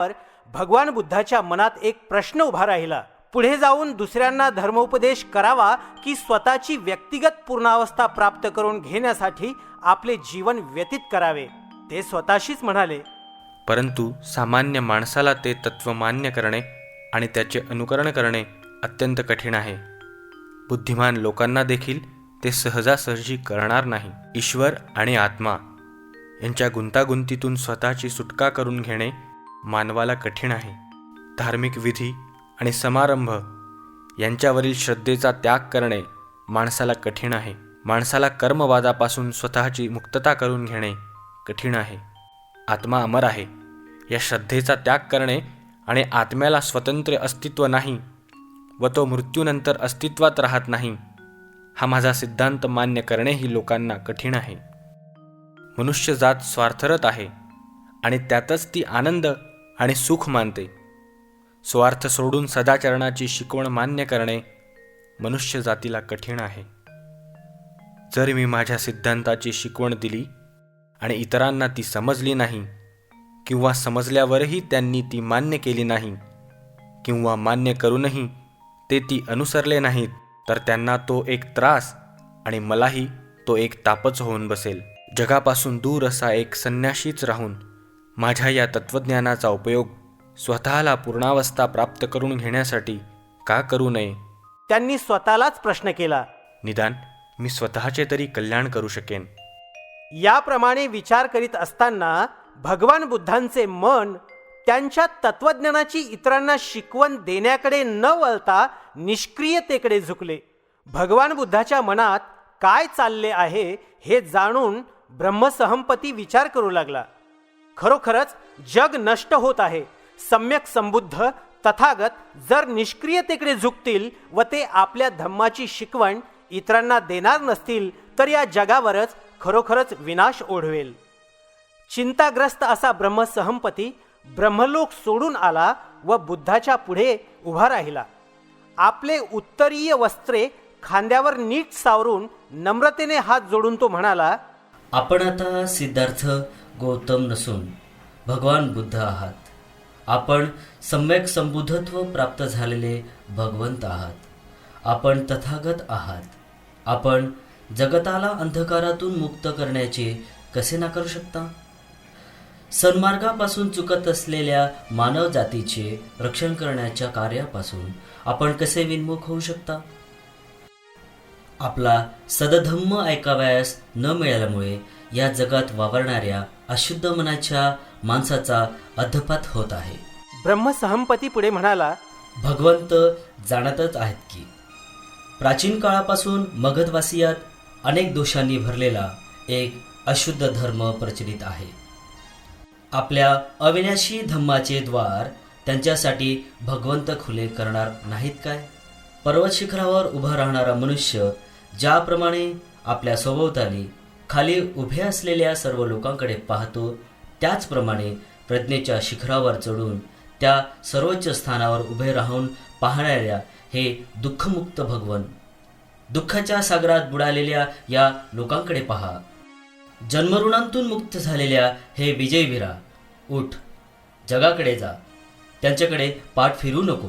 तर भगवान बुद्धाच्या मनात एक प्रश्न उभा राहिला. पुढे जाऊन दुसऱ्यांना धर्मोपदेश करावा की स्वतःची व्यक्तिगत पूर्णावस्था प्राप्त करून घेण्यासाठी आपले जीवन व्यतीत करावे? ते स्वतःशीच म्हणाले. परंतु सामान्य माणसाला ते तत्व मान्य करणे आणि त्याचे अनुकरण करणे अत्यंत कठीण आहे. बुद्धिमान लोकांना देखील ते सहजासहजी करणार नाही. ईश्वर आणि आत्मा यांच्या गुंतागुंतीतून स्वतःची सुटका करून घेणे मानवाला कठीण आहे. धार्मिक विधी आणि समारंभ यांच्यावरील श्रद्धेचा त्याग करणे माणसाला कठीण आहे. माणसाला कर्मवादापासून स्वतःची मुक्तता करून घेणे कठीण आहे. आत्मा अमर आहे. या श्रद्धेचा त्याग करणे आणि आत्म्याला स्वतंत्र अस्तित्व नाही व तो मृत्यूनंतर अस्तित्वात राहत नाही हा माझा सिद्धांत मान्य करणेही लोकांना कठीण आहे. मनुष्य जात स्वार्थरत आहे आणि त्यातच ती आनंद आणि सुख मानते. स्वार्थ सोडून सदाचरणाची शिकवण मान्य करणे मनुष्य जातीला कठीण आहे. जर मी माझ्या सिद्धांताची शिकवण दिली आणि इतरांना ती समजली नाही किंवा समजल्यावरही त्यांनी ती मान्य केली नाही किंवा मान्य करूनही ते ती अनुसरले नाहीत तर त्यांना तो एक त्रास आणि मलाही तो एक तापच होऊन बसेल. जगापासून दूर असा एक संन्याशीच राहून माझ्या या तत्त्वज्ञानाचा उपयोग स्वतःला पूर्णावस्था प्राप्त करून घेण्यासाठी का करू नये? त्यांनी स्वतःलाच प्रश्न केला. निदान मी स्वतःचे तरी कल्याण करू शकेन. याप्रमाणे विचार करीत असताना भगवान बुद्धांचे मन त्यांच्या तत्वज्ञानाची इतरांना शिकवण देण्याकडे न वळता निष्क्रियतेकडे झुकले. भगवान बुद्धाच्या मनात काय चालले आहे हे जाणून ब्रह्मसहमपती विचार करू लागला. खरोखरच जग नष्ट होत आहे. सम्यक संबुद्ध तथागत जर निष्क्रियतेकडे झुकतील व ते आपल्या धम्माची शिकवण इतरांना देणार नसतील तर या जगावरच खरोखरच विनाश ओढवेल. चिंताग्रस्त असा ब्रह्मसहंपती ब्रह्मलोक सोडून आला व बुद्धाच्या पुढे उभा राहिला. आपले उत्तरीय वस्त्रे खांद्यावर नीट सावरून नम्रतेने हात जोडून तो म्हणाला आपण आता सिद्धार्थ गौतम नसून भगवान बुद्ध आहात. आपण सम्यक संबुद्धत्व प्राप्त झालेले भगवंत आहात. आपण तथागत आहात. आपण जगताला अंधकारातून मुक्त करण्याचे कसे नाकारू शकता? सन्मार्गापासून चुकत असलेल्या मानव जातीचे रक्षण करण्याच्या कार्यापासून आपण कसे विनमुख होऊ शकता? आपला सदधम्म ऐकावयास न मिळाल्यामुळे या जगात वावरणाऱ्या अशुद्ध मनाच्या माणसाचा अधपात होत आहे. ब्रह्मसहमपती पुढे म्हणाला भगवंत जाणतच आहेत की प्राचीन काळापासून मगधवासियात अनेक दोषांनी भरलेला एक अशुद्ध धर्म प्रचलित आहे. आपल्या अविनाशी धम्माचे द्वार त्यांच्यासाठी भगवंत खुले करणार नाहीत काय? पर्वत शिखरावर उभा राहणारा मनुष्य ज्याप्रमाणे आपल्या सभोवताली खाली उभे असलेल्या सर्व लोकांकडे पाहतो त्याचप्रमाणे प्रज्ञेच्या शिखरावर चढून त्या सर्वोच्च स्थानावर उभे राहून पाहणाऱ्या हे दुःखमुक्त भगवन. दुःखाच्या सागरात बुडालेल्या या लोकांकडे पहा. जन्मऋणांतून मुक्त झालेल्या हे विजयवीरा उठ जगाकडे जा. त्यांच्याकडे पाठ फिरू नको.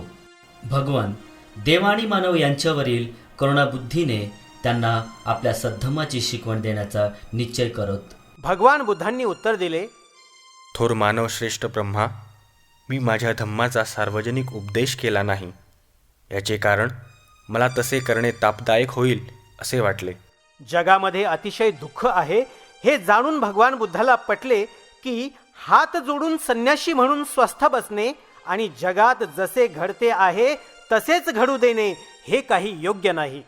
भगवान देव आणि मानव यांच्यावरील करुणाबुद्धीने त्यांना आपल्या सद्धमाची शिकवण देण्याचा निश्चय करत. भगवान बुद्धांनी उत्तर दिले थोर मानवश्रेष्ठ ब्रह्मा मी माझ्या धम्माचा सार्वजनिक उपदेश केला नाही. याचे कारण मला तसे करणे तापदायक होईल असे वाटले. जगामध्ये अतिशय दुःख आहे हे जाणून भगवान बुद्धाला पटले की हात जोडून संन्याशी म्हणून स्वस्थ बसणे आणि जगात जसे घडते आहे तसेच घडू देणे हे काही योग्य नाही.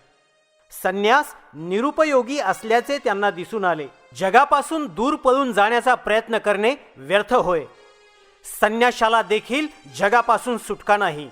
संन्यास निरुपयोगी असल्याचे त्यांना दिसून आले. जगापासून दूर पळून जाण्याचा प्रयत्न करणे व्यर्थ होय. संन्याशाला देखील जगापासून सुटका नाही.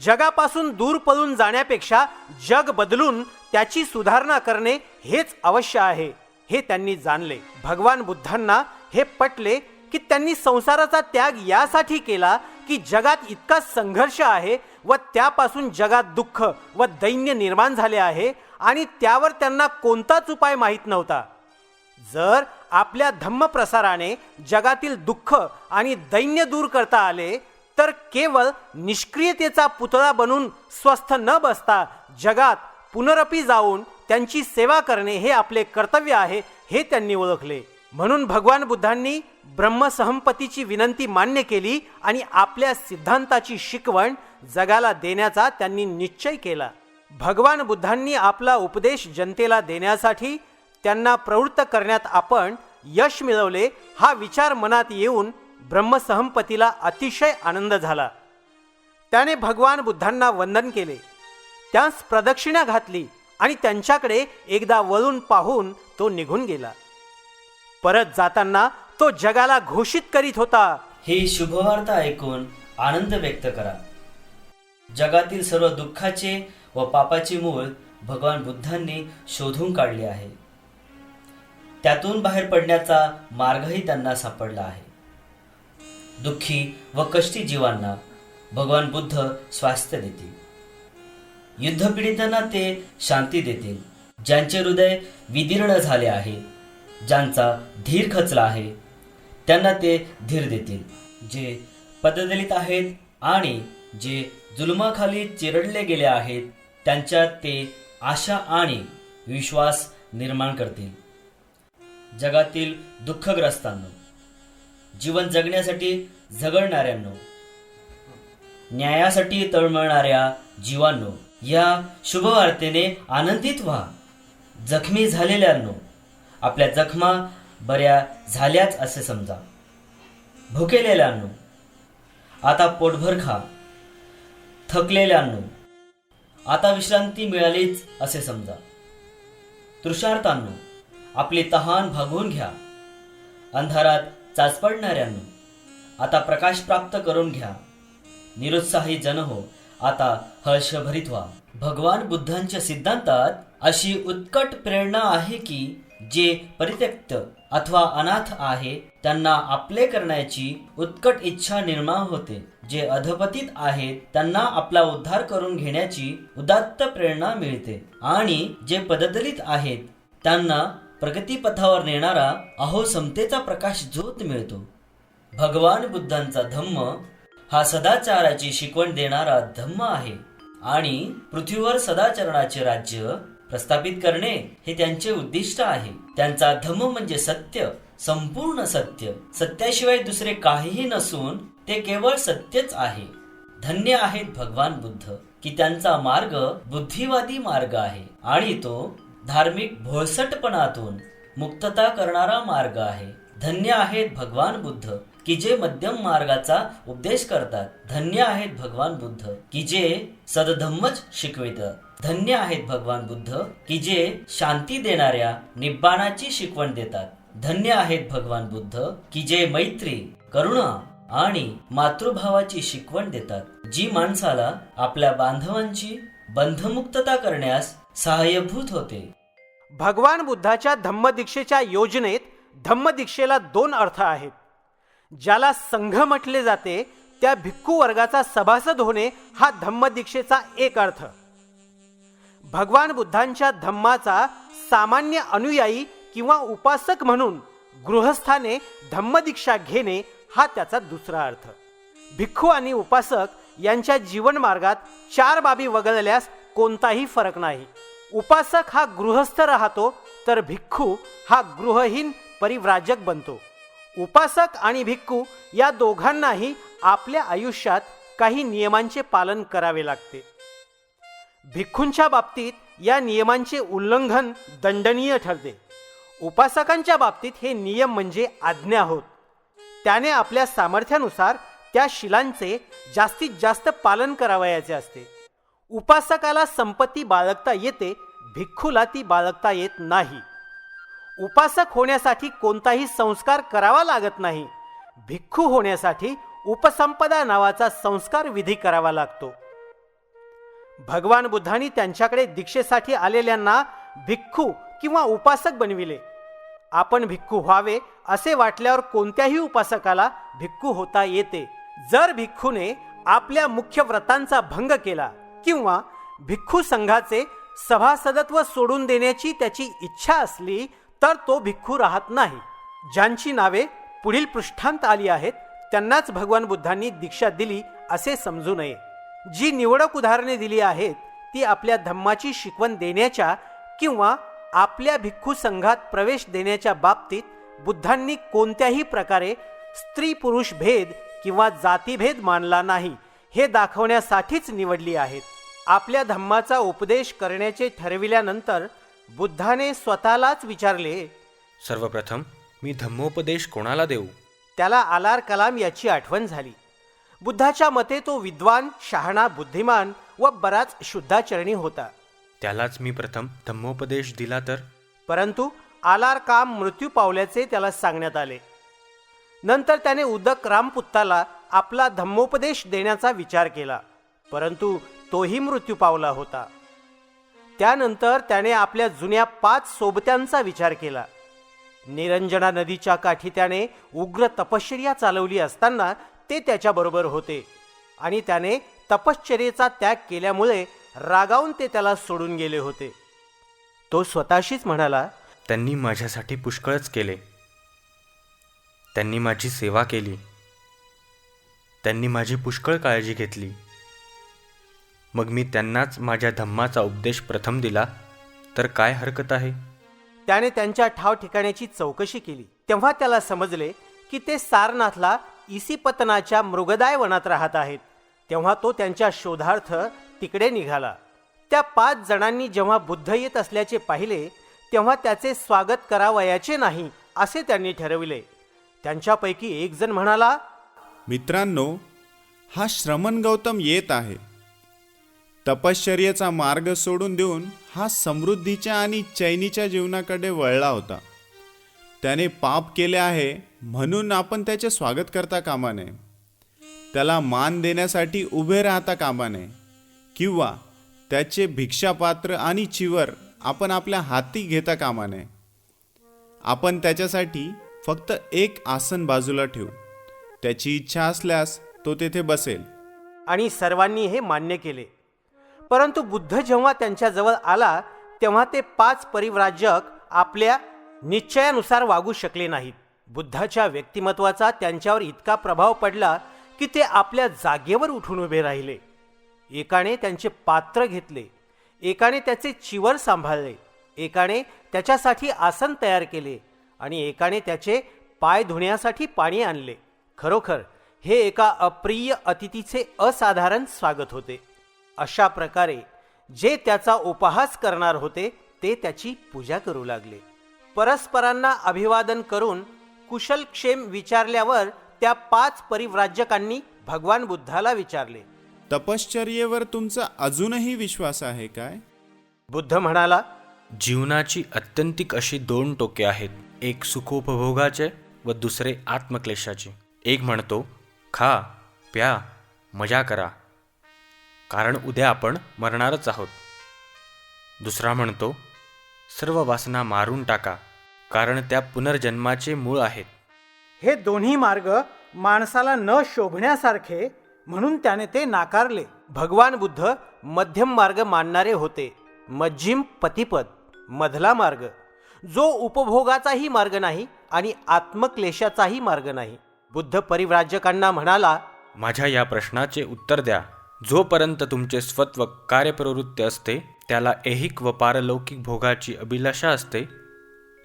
जगापासून दूर पळून जाण्यापेक्षा जग बदलून त्याची सुधारणा करणे हेच अवश्य आहे हे त्यांनी जाणले. भगवान बुद्धांना हे पटले की त्यांनी संसाराचा त्याग यासाठी केला की जगात इतका संघर्ष आहे व त्यापासून जगात दुःख व दैन्य निर्माण झाले आहे आणि त्यावर त्यांना कोणताच उपाय माहीत नव्हता. जर आपल्या धम्मप्रसाराने जगातील दुःख आणि दैन्य दूर करता आले तर केवळ निष्क्रियतेचा पुतळा बनून स्वस्थ न बसता जगात पुनरपी जाऊन त्यांची सेवा करणे हे आपले कर्तव्य आहे हे त्यांनी ओळखले. म्हणून भगवान बुद्धांनी ब्रह्मसहंपतीची विनंती मान्य केली आणि आपल्या सिद्धांताची शिकवण जगाला देण्याचा त्यांनी निश्चय केला. भगवान बुद्धांनी आपला उपदेश जनतेला देण्यासाठी त्यांना प्रवृत्त करण्यात आपण यश मिळवले हा विचार मनात येऊन ब्रह्मसहंपतीला अतिशय आनंद झाला. त्याने भगवान बुद्धांना वंदन केले. त्यास प्रदक्षिणा घातली आणि त्यांच्याकडे एकदा वळून पाहून तो निघून गेला. परत जाताना तो जगाला घोषित करीत होता. ही शुभवार्ता ऐकून आनंद व्यक्त करा. जगातील सर्व दुःखाचे व पापाचे मूळ भगवान बुद्धांनी शोधून काढले आहे. त्यातून बाहेर पडण्याचा मार्गही त्यांना सापडला आहे. दुःखी व कष्टी जीवांना भगवान बुद्ध स्वास्थ्य देतील. युद्धपीडितांना ते शांती देतील. ज्यांचे हृदय विदीर्ण झाले आहे ज्यांचा धीर खचला आहे त्यांना ते धीर देतील. जे पददलित आहेत आणि जे जुलमाखाली चिरडले गेले आहेत त्यांच्यात ते आशा आणि विश्वास निर्माण करतील. जगातील दुःखग्रस्तांनो जीवन जगण्यासाठी झगडणाऱ्यांनो न्यायासाठी तळमळणाऱ्या जीवांनो या शुभवार्तेने आनंदित व्हा. जखमी झालेल्यांनो आपल्या जखमा बऱ्या झाल्याच असे समजा. भुकेलेल्यांनो आता पोटभर खा. थकलेल्यांनो आता विश्रांती मिळालीच असे समजा. तृषार्थांनो आपली तहान भागवून घ्या. अंधारात चाचपडणाऱ्यांनो आता प्रकाश प्राप्त करून घ्या. निरुत्साही जन हो. आता हर्षभरीत व्हा. भगवान बुद्धांच्या सिद्धांतात अशी उत्कट प्रेरणा आहे की जे परित्यक्त अथवा अनाथ आहे त्यांना आपले करण्याची उत्कट इच्छा निर्माण होते. जे अधपतित आहेत त्यांना आपला उद्धार करून घेण्याची उदात्त प्रेरणा मिळते. आणि जे पददलित आहेत त्यांना प्रगतीपथावर नेणारा अहो समतेचा प्रकाश ज्योत मिळतो. भगवान बुद्धांचा धम्म हा सदाचाराची शिकवण देणारा धम्म आहे. आणि पृथ्वीवर सदाचरणाचे राज्य प्रस्थापित करणे हे त्यांचे उद्दिष्ट आहे. त्यांचा धम्म म्हणजे सत्य संपूर्ण सत्य. सत्याशिवाय दुसरे काहीही नसून ते केवळ सत्यच आहे. धन्य आहेत भगवान बुद्ध की त्यांचा मार्ग बुद्धिवादी मार्ग आहे आणि तो धार्मिक भोळसटपणातून मुक्तता करणारा मार्ग आहे. धन्य आहेत भगवान बुद्ध की जे मध्यम मार्गाचा उपदेश करतात. धन्य आहेत भगवान बुद्ध की जे सदधम्मच शिकवितात धन्य आहेत भगवान बुद्ध की जे शांती देणाऱ्या निब्बाणाची शिकवण देतात. धन्य आहेत भगवान बुद्ध की जे मैत्री करुणा आणि मातृभावाची शिकवण देतात. जी माणसाला आपल्या बांधवांची बंधमुक्तता करण्यास सहाय्यभूत होते. भगवान बुद्धाच्या धम्मदीक्षेच्या योजनेत धम्मदीक्षेला दोन अर्थ आहेत. ज्याला संघ म्हटले जाते त्या भिक्खू वर्गाचा सभासद होणे हा धम्मदीक्षेचा एक अर्थ. भगवान बुद्धांच्या धम्माचा सामान्य अनुयायी किंवा उपासक म्हणून गृहस्थाने धम्मदीक्षा घेणे हा त्याचा दुसरा अर्थ. भिक्खू आणि उपासक यांच्या जीवनमार्गात चार बाबी वगळल्यास कोणताही फरक नाही. उपासक हा गृहस्थ राहतो तर भिक्खू हा गृहहीन परिव्राजक बनतो. उपासक आणि भिक्खू या दोघांनाही आपल्या आयुष्यात काही नियमांचे पालन करावे लागते. भिक्खूंच्या बाबतीत या नियमांचे उल्लंघन दंडनीय ठरते. उपासकांच्या बाबतीत हे नियम म्हणजे आज्ञा होत. त्याने आपल्या सामर्थ्यानुसार त्या शिलांचे जास्तीत जास्त पालन करावयाचे असते. उपासकाला संपत्ती बाळगता येते भिक्खूला ती बाळगता येत नाही. उपासक होण्यासाठी कोणताही संस्कार करावा लागत नाही. भिक्खू होण्यासाठी उपसंपदा नावाचा संस्कार विधी करावा लागतो. भगवान बुद्धांनी त्यांच्याकडे दीक्षेसाठी आलेल्यांना भिक्खू किंवा उपासक बनविले. आपण भिक्खू व्हावे असे वाटल्यावर कोणत्याही उपासकाला भिक्खू होता येते. जर भिक्खूने आपल्या मुख्य व्रतांचा भंग केला किंवा भिक्खू संघाचे सभासदत्व सोडून देण्याची त्याची इच्छा असली तर तो भिक्खू राहत नाही. ज्यांची नावे पुढील पृष्ठांत आली आहेत त्यांनाच भगवान बुद्धांनी दीक्षा दिली असे समजू नये. जी निवडक उदाहरणे दिली आहेत ती आपल्या धम्माची शिकवण देण्याच्या किंवा आपल्या भिक्खू संघात प्रवेश देण्याच्या बाबतीत बुद्धांनी कोणत्याही प्रकारे स्त्री पुरुष भेद किंवा जातीभेद मानला नाही हे दाखवण्यासाठीच निवडली आहेत. आपल्या धम्माचा उपदेश करण्याचे ठरविल्यानंतर बुद्धाने स्वतःलाच विचारले सर्वप्रथम मी धम्मोपदेश कोणाला देऊ? त्याला आलार कलाम याची आठवण झाली. बुद्धाच्या मते तो विद्वान शहाणा बुद्धिमान व बराच शुद्धाचरणी होता. त्यालाच मी प्रथम धम्मोपदेश दिला तर? परंतु आलार काम मृत्यू पावल्याचे त्याला सांगण्यात आले. नंतर त्याने उदक रामपुत्ताला आपला धम्मोपदेश देण्याचा विचार केला परंतु तोही मृत्यू पावला होता. त्यानंतर त्याने आपल्या जुन्या पाच सोबत्यांचा विचार केला. निरंजना नदीच्या काठी त्याने उग्र तपश्चर्या चालवली असताना ते त्याच्याबरोबर होते. आणि त्याने तपश्चर्येचा त्याग केल्यामुळे रागावून ते त्याला सोडून गेले होते. तो स्वतःशीच म्हणाला त्यांनी माझ्यासाठी पुष्कळच केले. त्यांनी माझी सेवा केली. त्यांनी माझी पुष्कळ काळजी घेतली. मग मी त्यांनाच माझ्या धम्माचा उपदेश प्रथम दिला तर काय हरकत आहे? त्याने त्यांच्या ठाव ठिकाण्याची चौकशी केली. तेव्हा त्याला समजले की ते सारनाथला इसिपतनाच्या मृगदाय वनात राहत आहेत. तेव्हा तो त्यांच्या शोधार्थ तिकडे निघाला. त्या पाच जणांनी जेव्हा बुद्ध येत असल्याचे पाहिले तेव्हा त्याचे स्वागत करावयाचे नाही असे त्यांनी ठरविले. त्यांच्यापैकी एक जण म्हणाला मित्रांनो हा श्रमण गौतम येत आहे. तपश्चर्येचा मार्ग सोडून देऊन हा समृद्धीच्या आणि चैनीच्या जीवनाकडे वळला होता. त्याने पाप केले आहे म्हणून आपण त्याचे स्वागत करता कामा नये त्याला मान देण्यासाठी उभे राहता कामा नये किंवा त्याचे भिक्षापात्र आणि चिवर आपण आपल्या हाती घेता कामा नये आपण त्याच्यासाठी फक्त एक आसन बाजूला ठेवू. त्याची इच्छा असल्यास तो तेथे बसेल. आणि सर्वांनी हे मान्य केले. परंतु बुद्ध जेव्हा त्यांच्याजवळ आला तेव्हा ते पाच परिव्राजक आपल्या निश्चयानुसार वागू शकले नाहीत. बुद्धाच्या व्यक्तिमत्वाचा त्यांच्यावर इतका प्रभाव पडला की ते आपल्या जागेवर उठून उभे राहिले. एकाने त्यांचे पात्र घेतले. एकाने त्याचे चिवर सांभाळले. एकाने त्याच्यासाठी आसन तयार केले आणि एकाने त्याचे पाय धुण्यासाठी पाणी आणले. खरोखर हे एका अप्रिय अतिथीचे असाधारण स्वागत होते. अशा प्रकारे जे त्याचा उपहास करणार होते ते त्याची पूजा करू लागले. परस्परांना अभिवादन करून कुशलक्षेम विचारल्यावर त्या पाच परिव्राजकांनी भगवान बुद्धाला विचारले. तपश्चर्येवर तुमचा अजूनही विश्वास आहे काय? बुद्ध म्हणाला जीवनाची अत्यंतिक अशी दोन टोके आहेत. एक सुखोपभोगाचे व दुसरे आत्मक्लेशाचे. एक म्हणतो खा प्या मजा करा. कारण उद्या आपण मरणारच आहोत. दुसरा म्हणतो सर्व वासना मारून टाका कारण त्या पुनर्जन्माचे मूळ आहेत. हे दोन्ही मार्ग माणसाला न शोभण्यासारखे म्हणून त्याने ते नाकारले. भगवान बुद्ध मध्यम मार्ग मानणारे होते. मज्जिम पतिपद मधला मार्ग. जो उपभोगाचाही मार्ग नाही आणि आत्मक्लेशाचाही मार्ग नाही. बुद्ध परिव्राजकांना म्हणाला माझ्या या प्रश्नाचे उत्तर द्या. जोपर्यंत तुमचे स्वत्व कार्यप्रवृत्ती असते त्याला ऐहिक व पारलौकिक भोगाची अभिलाषा असते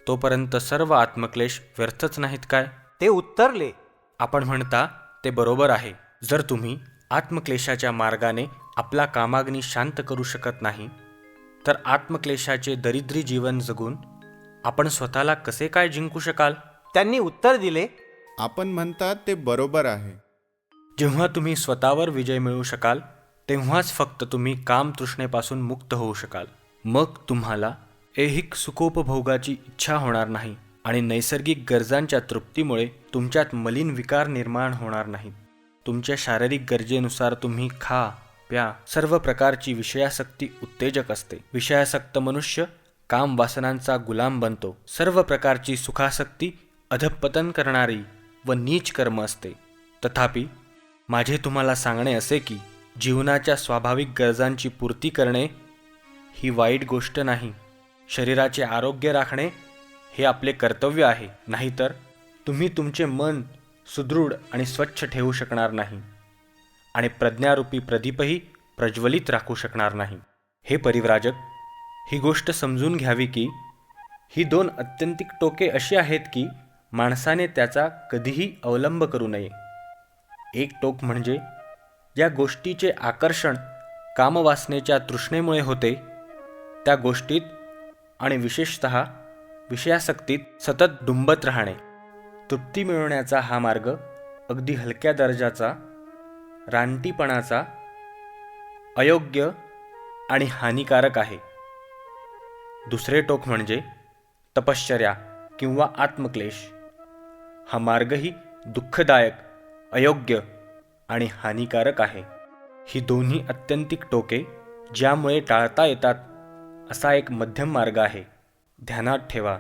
तोपर्यंत सर्व आत्मक्लेश व्यर्थच नाहीत काय? ते उत्तरले. आपण म्हणता ते बरोबर आहे. जर तुम्ही आत्मक्लेशाच्या मार्गाने आपला कामाग्नी शांत करू शकत नाही तर आत्मक्लेशाचे दरिद्री जीवन जगून आपण स्वतःला कसे काय जिंकू शकाल? त्यांनी उत्तर दिले. आपण म्हणतात ते बरोबर आहे. जेव्हा तुम्ही स्वतःवर विजय मिळवू शकाल तेव्हाच फक्त तुम्ही काम तृष्णेपासून मुक्त होऊ शकाल. मग तुम्हाला ऐहिक सुखोपभोगाची इच्छा होणार नाही आणि नैसर्गिक गरजांच्या तृप्तीमुळे तुमच्यात मलिन विकार निर्माण होणार नाहीत तुमच्या शारीरिक गरजेनुसार तुम्ही खा प्या सर्व प्रकारची विषयासक्ती उत्तेजक असते. विषयासक्त मनुष्य काम वासनांचा गुलाम बनतो. सर्व प्रकारची सुखासक्ती अधपतन करणारी व नीच कर्म असते. तथापि माझे तुम्हाला सांगणे असे की जीवनाच्या स्वाभाविक गरजांची पूर्ती करणे ही वाईट गोष्ट नाही. शरीराचे आरोग्य राखणे हे आपले कर्तव्य आहे. नाहीतर तुम्ही तुमचे मन सुदृढ आणि स्वच्छ ठेवू शकणार नाही आणि प्रज्ञारूपी प्रदीपही प्रज्वलित राखू शकणार नाही. हे परिव्राजक ही गोष्ट समजून घ्यावी की ही दोन अत्यंतिक टोके अशी आहेत की माणसाने त्याचा कधीही अवलंब करू नये. एक टोक म्हणजे ज्या गोष्टीचे आकर्षण कामवासनेच्या तृष्णेमुळे होते त्या गोष्टीत आणि विशेषत विषयासक्तीत सतत डुंबत राहणे. तृप्ती मिळवण्याचा हा मार्ग अगदी हलक्या दर्जाचा रानटीपणाचा अयोग्य आणि हानिकारक आहे. दुसरे टोक म्हणजे तपश्चर्या किंवा आत्मक्लेश. हा मार्गही दुःखदायक अयोग्य आणि हानिकारक आहे. ही दोन्ही अत्यंतिक टोके ज्यामुळे टाळता येतात असा एक मध्यम मार्ग आहे. ध्यानात ठेवा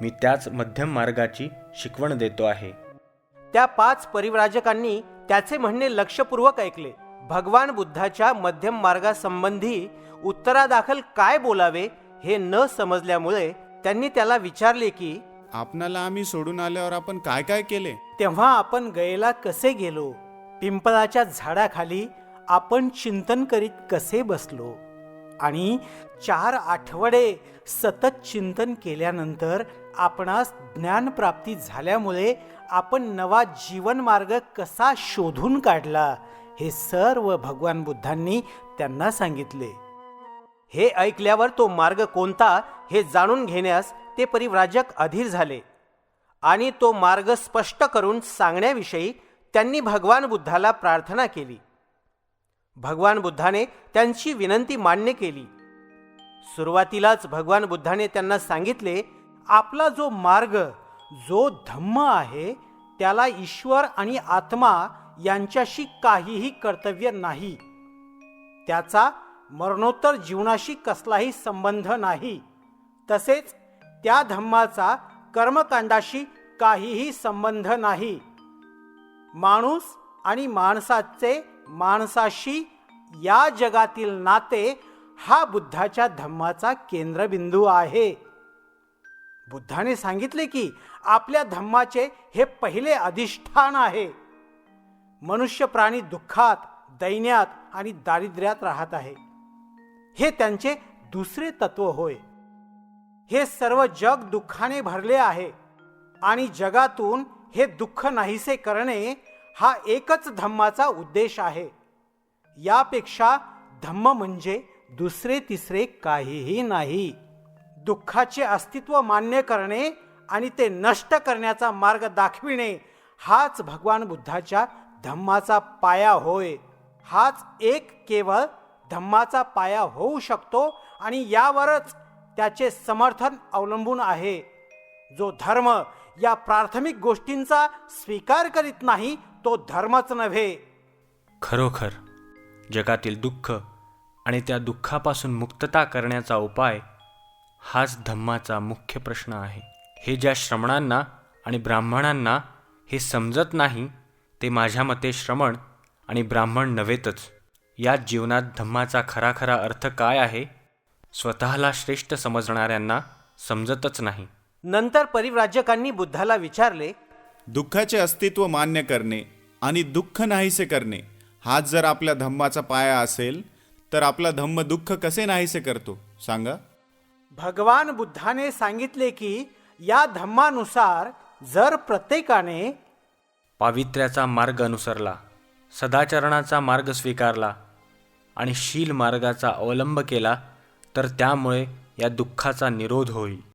मी त्याच मध्यम मार्गाची शिकवण देतो आहे. त्या पाच परिव्राजकांनी त्याचे म्हणणे लक्षपूर्वक ऐकले. भगवान बुद्धाच्या मध्यम मार्गासंबंधी उत्तरादाखल काय बोलावे हे न समजल्यामुळे त्यांनी त्याला विचारले की आपणाला आम्ही सोडून आल्यावर आपण काय काय केले? तेव्हा आपण गयेला कसे गेलो? पिंपळाच्या झाडाखाली आपण चिंतन करीत कसे बसलो? आणि चार आठवडे सतत चिंतन केल्यानंतर आपणास ज्ञानप्राप्ती झाल्यामुळे आपण नवा जीवन मार्ग कसा शोधून काढला हे सर्व भगवान बुद्धांनी त्यांना सांगितले. हे ऐकल्यावर तो मार्ग कोणता हे जाणून घेण्यास ते परिव्राजक अधीर झाले. आणि तो मार्ग स्पष्ट करून सांगण्याविषयी त्यांनी भगवान बुद्धाला प्रार्थना केली. भगवान बुद्धाने त्यांची विनंती मान्य केली. सुरुवातीलाच भगवान बुद्धाने त्यांना सांगितले आपला जो मार्ग जो धम्म आहे त्याला ईश्वर आणि आत्मा यांच्याशी काहीही कर्तव्य नाही. त्याचा मरणोत्तर जीवनाशी कसलाही संबंध नाही. तसेच त्या धम्माचा कर्मकांडाशी काहीही संबंध नाही. माणूस आणि माणसाचे माणसाशी या जगातील नाते हा बुद्धाच्या धम्माचा केंद्रबिंदू आहे. बुद्धाने सांगितले की आपल्या धम्माचे हे पहिले अधिष्ठान आहे. मनुष्य प्राणी दुःखात दैन्यात आणि दारिद्र्यात राहत आहे. हे त्यांचे दुसरे तत्व होय. हे सर्व जग दुःखाने भरले आहे आणि जगातून हे दुःख नाहीसे करणे हा एकच धम्माचा उद्देश आहे. यापेक्षा धम्म म्हणजे दुसरे तिसरे काहीही नाही. दुःखाचे अस्तित्व मान्य करणे आणि ते नष्ट करण्याचा मार्ग दाखविणे हाच भगवान बुद्धाच्या धम्माचा पाया होय. हाच एक केवळ धम्माचा पाया होऊ शकतो आणि यावरच त्याचे समर्थन अवलंबून आहे. जो धर्म या प्राथमिक गोष्टींचा स्वीकार करीत नाही तो धर्मच नव्हे. खरोखर जगातील दुःख आणि त्या दुःखापासून मुक्तता करण्याचा उपाय हाच धम्माचा मुख्य प्रश्न आहे. हे ज्या श्रमणांना आणि ब्राह्मणांना हे समजत नाही ते माझ्या मते श्रमण आणि ब्राह्मण नव्हेतच. या जीवनात धम्माचा खरा खरा अर्थ काय आहे? स्वतःला श्रेष्ठ समजणाऱ्यांना समजतच नाही. नंतर परिव्राजकांनी बुद्धाला विचारले दुःखाचे अस्तित्व मान्य करणे आणि दुःख नाहीसे करणे हाच जर आपल्या धम्माचा पाया असेल तर आपला धम्म दुःख कसे नाहीसे करतो? सांगा. भगवान बुद्धाने सांगितले की या धम्मानुसार जर प्रत्येकाने पावित्र्याचा मार्ग अनुसरला सदाचरणाचा मार्ग स्वीकारला आणि शील मार्गाचा अवलंब केला तर त्यामुळे या दुःखाचा निरोध होईल.